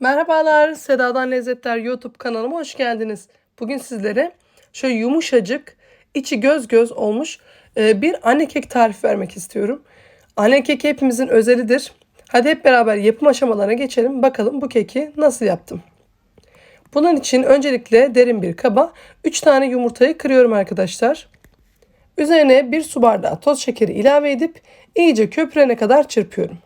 Merhabalar, Seda'dan Lezzetler YouTube kanalıma hoş geldiniz. Bugün sizlere şöyle yumuşacık, içi göz göz olmuş e, bir anne kek tarifi vermek istiyorum. Anne keki hepimizin özelidir. Hadi hep beraber yapım aşamalarına geçelim. Bakalım bu keki nasıl yaptım. Bunun için öncelikle derin bir kaba 3 tane yumurtayı kırıyorum arkadaşlar. Üzerine 1 su bardağı toz şekeri ilave edip iyice köpürene kadar çırpıyorum.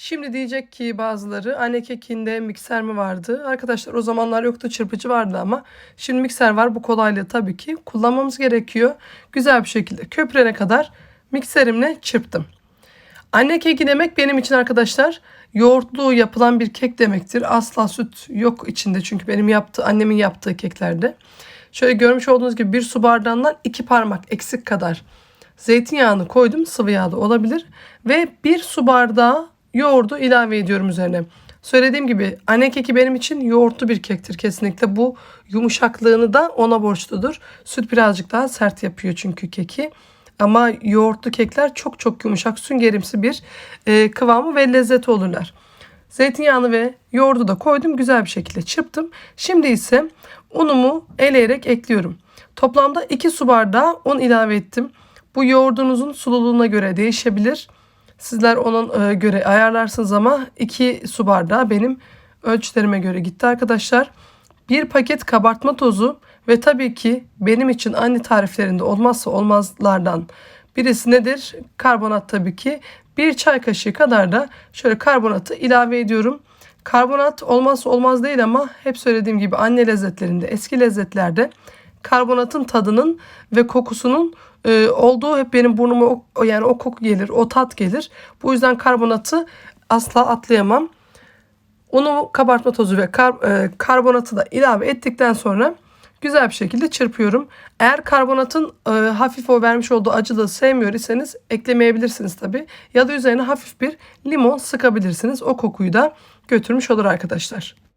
Şimdi diyecek ki bazıları anne kekinde mikser mi vardı? Arkadaşlar o zamanlar yoktu çırpıcı vardı ama şimdi mikser var. Bu kolaylığı tabii ki kullanmamız gerekiyor. Güzel bir şekilde köpürene kadar mikserimle çırptım. Anne keki demek benim için arkadaşlar yoğurtlu yapılan bir kek demektir. Asla süt yok içinde çünkü benim yaptığı annemin yaptığı keklerde. Şöyle görmüş olduğunuz gibi bir su bardağından iki parmak eksik kadar zeytinyağını koydum. Sıvı yağ da olabilir. Ve bir su bardağı yoğurdu ilave ediyorum üzerine. Söylediğim gibi anne keki benim için yoğurtlu bir kektir kesinlikle. Bu yumuşaklığını da ona borçludur. Süt birazcık daha sert yapıyor çünkü keki. Ama yoğurtlu kekler çok çok yumuşak, süngerimsi bir e, kıvamı ve lezzeti olurlar. Zeytinyağını ve yoğurdu da koydum. Güzel bir şekilde çırptım. Şimdi ise unumu eleyerek ekliyorum. Toplamda 2 su bardağı un ilave ettim. Bu yoğurdunuzun sululuğuna göre değişebilir. Sizler onun e, göre ayarlarsınız ama 2 su bardağı benim ölçülerime göre gitti arkadaşlar. Bir paket kabartma tozu ve tabii ki benim için anne tariflerinde olmazsa olmazlardan birisi nedir? Karbonat tabii ki. Bir çay kaşığı kadar da şöyle karbonatı ilave ediyorum. Karbonat olmazsa olmaz değil ama hep söylediğim gibi anne lezzetlerinde, eski lezzetlerde karbonatın tadının ve kokusunun e, olduğu hep benim burnuma o, yani o koku gelir, o tat gelir. Bu yüzden karbonatı asla atlayamam. Unu kabartma tozu ve kar, e, karbonatı da ilave ettikten sonra güzel bir şekilde çırpıyorum. Eğer karbonatın e, hafif o vermiş olduğu acılığı sevmiyor iseniz eklemeyebilirsiniz tabi. Ya da üzerine hafif bir limon sıkabilirsiniz. O kokuyu da götürmüş olur arkadaşlar.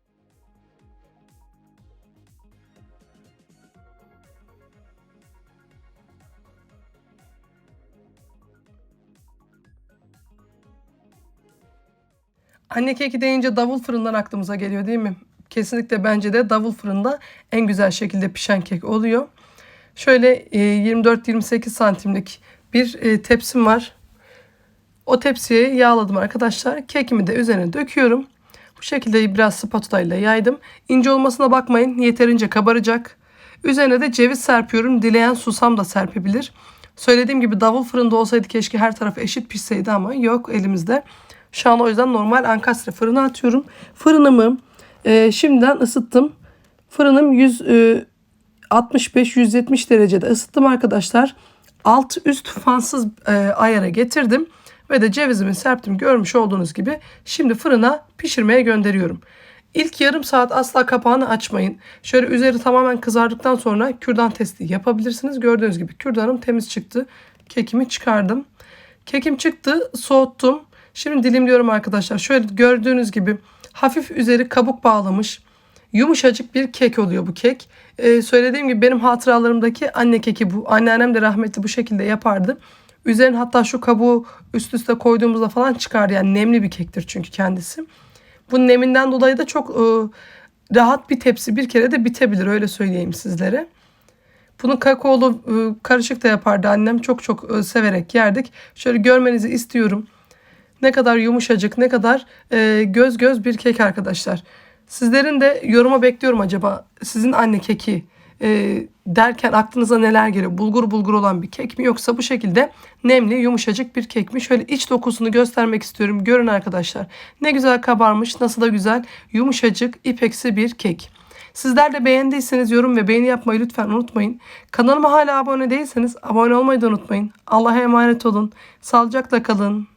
Anne keki deyince davul fırından aklımıza geliyor değil mi? Kesinlikle bence de davul fırında en güzel şekilde pişen kek oluyor. Şöyle 24-28 e, santimlik bir e, tepsim var. O tepsiye yağladım arkadaşlar. Kekimi de üzerine döküyorum. Bu şekilde biraz spatula ile yaydım. İnce olmasına bakmayın. Yeterince kabaracak. Üzerine de ceviz serpiyorum. Dileyen susam da serpebilir. Söylediğim gibi davul fırında olsaydı keşke her taraf eşit pişseydi ama yok elimizde. Şu an o yüzden normal ankastre fırına atıyorum. Fırınımı e, şimdiden ısıttım. Fırınım 165-170 e, derecede ısıttım arkadaşlar. Alt üst fansız e, ayara getirdim. Ve de cevizimi serptim görmüş olduğunuz gibi. Şimdi fırına pişirmeye gönderiyorum. İlk yarım saat asla kapağını açmayın. Şöyle üzeri tamamen kızardıktan sonra kürdan testi yapabilirsiniz. Gördüğünüz gibi kürdanım temiz çıktı. Kekimi çıkardım. Kekim çıktı, soğuttum. Şimdi dilimliyorum arkadaşlar. Şöyle gördüğünüz gibi hafif üzeri kabuk bağlamış. Yumuşacık bir kek oluyor bu kek. Ee, söylediğim gibi benim hatıralarımdaki anne keki bu. Anneannem de rahmetli bu şekilde yapardı. Üzerine hatta şu kabuğu üst üste koyduğumuzda falan çıkar. Yani nemli bir kektir çünkü kendisi. Bu neminden dolayı da çok e, rahat bir tepsi bir kere de bitebilir öyle söyleyeyim sizlere. Bunu kakaolu e, karışık da yapardı annem. Çok çok e, severek yerdik. Şöyle görmenizi istiyorum. Ne kadar yumuşacık, ne kadar e, göz göz bir kek arkadaşlar. Sizlerin de yoruma bekliyorum acaba sizin anne keki e, derken aklınıza neler geliyor? Bulgur bulgur olan bir kek mi yoksa bu şekilde nemli yumuşacık bir kek mi? Şöyle iç dokusunu göstermek istiyorum. Görün arkadaşlar. Ne güzel kabarmış, nasıl da güzel yumuşacık ipeksi bir kek. Sizler de beğendiyseniz yorum ve beğeni yapmayı lütfen unutmayın. Kanalıma hala abone değilseniz abone olmayı da unutmayın. Allah'a emanet olun. Sağlıcakla kalın.